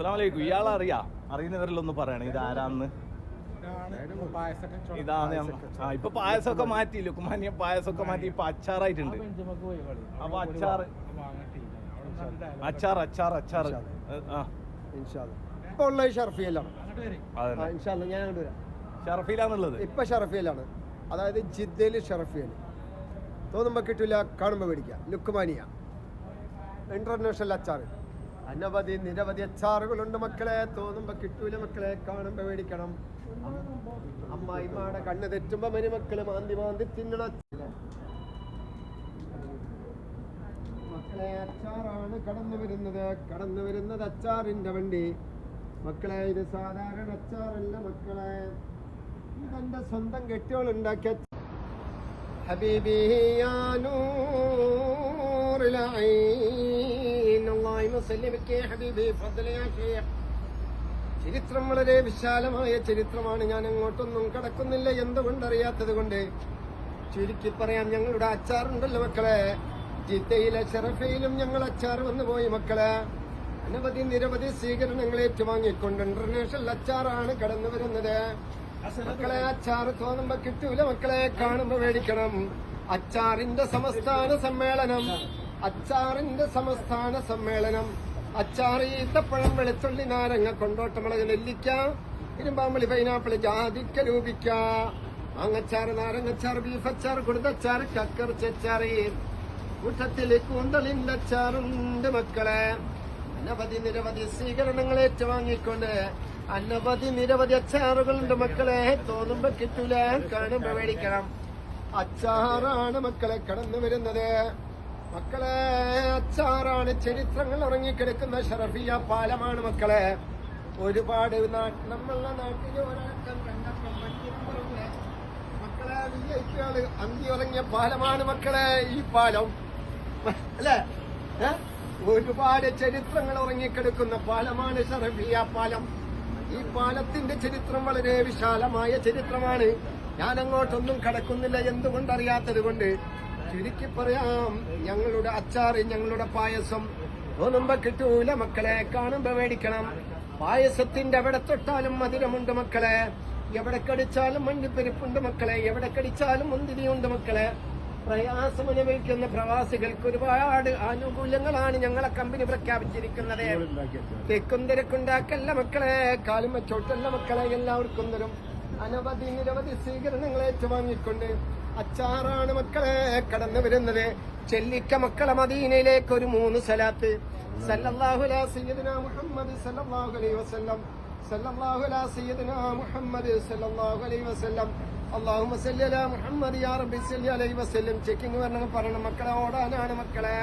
അസ്സലാം വലൈക്കും അറിയാ? അറിയാം അറിയുന്നവരിലൊന്ന് പറയണം. ഇത് ആരാന്ന് ഇതാണ് ആ ഇപ്പൊ പായസമൊക്കെ മാറ്റി ലുക്കുമാനിയ പായസമൊക്കെ മാറ്റി ഇപ്പൊ അച്ചാറായിട്ടുണ്ട്. അപ്പൊ അച്ചാറ് അച്ചാർ അച്ചാർ അച്ചാർ ആ ഇപ്പൊ ഉള്ളത് ഷർഫിയിലാണ്. ഞാൻ അങ്ങോട്ട് വരാം. ഇപ്പൊ ഷർഫിയിലാണ്. അതായത് ജിദ്ദയിൽ ഷർഫിയൽ തോന്നുമ്പോ കിട്ടില്ല കാണുമ്പോ മേടിക്കുക ലുക്കുമാനിയ ഇന്റർനാഷണൽ അച്ചാർ അനവധി നിരവധി അച്ചാറുകളുണ്ട് മക്കളെ. തോന്നുമ്പോ കിട്ടൂല മക്കളെ. കാണുമ്പോ മേടിക്കണം. അമ്മായിമാടെ കണ്ണ് തെറ്റുമ്പോ മരുമക്കൾ മാന്തി മാന്തി തിന്നണ. മക്കളെ അച്ചാറാണ് കടന്നു വരുന്നത്. കടന്നു വരുന്നത് അച്ചാറിന്റെ വണ്ടി. മക്കളെ ഇത് സാധാരണ അച്ചാറല്ല മക്കളെ. ഇതെന്റെ സ്വന്തം കെട്ടിയോൾ ഉണ്ടാക്കിയ ഹബീബി ചരിത്രം വളരെ വിശാലമായ ചരിത്രമാണ്. ഞാൻ അങ്ങോട്ടൊന്നും കടക്കുന്നില്ല എന്തുകൊണ്ടറിയാത്തത് കൊണ്ട് ചുരുക്കി പറയാം ഞങ്ങളുടെ അച്ചാറുണ്ടല്ലോ മക്കളെ. ജിദ്ദയിലെ ഷെറഫയിലും ഞങ്ങൾ അച്ചാർ വന്നു പോയി മക്കളെ. അനവധി നിരവധി സ്വീകരണങ്ങൾ ഏറ്റുവാങ്ങിക്കൊണ്ട് ഇന്റർനാഷണൽ അച്ചാറാണ് കടന്നു വരുന്നത്. മക്കളെ അച്ചാർ തോന്നുമ്പോ കിട്ടൂല മക്കളെ. കാണുമ്പോ മേടിക്കണം. അച്ചാറിന്റെ സംസ്ഥാന സമ്മേളനം. അച്ചാറിന്റെ സംസ്ഥാന സമ്മേളനം. അച്ചാർ ഈത്തപ്പഴം വെളുത്തുള്ളി നാരങ്ങ കൊണ്ടോട്ടമുളക് നെല്ലിക്ക ഇരുമ്പാമ്പളി പൈനാപ്പിൾ ജാതിക്ക രൂപിക്ക. മാങ്ങച്ചാർ നാരങ്ങച്ചാർ ബീഫ് അച്ചാർ കുടുതച്ചാർ കക്കർ ചെച്ചാർ കൂട്ടത്തിൽ കൂന്തളിന്റെ അച്ചാറുണ്ട് മക്കളെ. അനവധി നിരവധി സ്വീകരണങ്ങൾ ഏറ്റുവാങ്ങിക്കൊണ്ട് അനവധി നിരവധി അച്ചാറുകളുണ്ട് മക്കളെ. തോന്നുമ്പോ കിട്ടൂല കാണുമ്പോ മേടിക്കണം. അച്ചാറാണ് മക്കളെ കടന്നു വരുന്നത്. മക്കളെ അച്ചാറാണ് ചരിത്രങ്ങൾ ഉറങ്ങിക്കിടക്കുന്ന ഷറഫിയ പാലമാണ് മക്കളെ. ഒരുപാട് ഒരടക്കം കണ്ടപ്പം വണ്ടിപ്പുറത്തെ മക്കളെ വി അന്തി ഉറങ്ങിയ പാലമാണ് മക്കളെ ഈ പാലം. അല്ലേ? ഒരുപാട് ചരിത്രങ്ങൾ ഉറങ്ങിക്കിടക്കുന്ന പാലമാണ് ഷറഫിയ പാലം. ഈ പാലത്തിന്റെ ചരിത്രം വളരെ വിശാലമായ ചരിത്രമാണ്. ഞാൻ അങ്ങോട്ടൊന്നും കടക്കുന്നില്ല എന്തുകൊണ്ടറിയാത്തത് കൊണ്ട് ചുരുക്കി പറയാം ഞങ്ങളുടെ അച്ചാറ് ഞങ്ങളുടെ പായസം. തോന്നുമ്പോ കിട്ടൂല മക്കളെ കാണുമ്പോ മേടിക്കണം. പായസത്തിന്റെ എവിടെ തൊട്ടാലും മധുരമുണ്ട് മക്കളെ. എവിടെ കടിച്ചാലും മണ്ണിപ്പരിപ്പുണ്ട് മക്കളെ. എവിടെ കടിച്ചാലും മുന്തിരിയുണ്ട് മക്കളെ. പ്രയാസം അനുഭവിക്കുന്ന പ്രവാസികൾക്ക് ഒരുപാട് ആനുകൂല്യങ്ങളാണ് ഞങ്ങളെ കമ്പനി പ്രഖ്യാപിച്ചിരിക്കുന്നത്. തെക്കും തിരക്കുണ്ടാക്കല്ല മക്കളെ കാലും വെച്ചോട്ടല്ല മക്കളെ. എല്ലാവർക്കും തരും. അനവധി നിരവധി സ്വീകരണങ്ങൾ ഏറ്റുവാങ്ങിക്കൊണ്ട് അച്ചാറാണ് മക്കളെ കടന്നു വരുന്നത്. ചെല്ലിക്ക മക്കളെ മദീനയിലേക്ക് ഒരു മൂന്ന് സലാത്ത്. മുഹമ്മദ് വസല്ലം. മുഹമ്മദ് വസല്ലം. യാ റബ്ബി വസല്ലം. ചെക്കിംഗ് വരണം പറയണം. മക്കളെ ഓടാനാണ് മക്കളെ.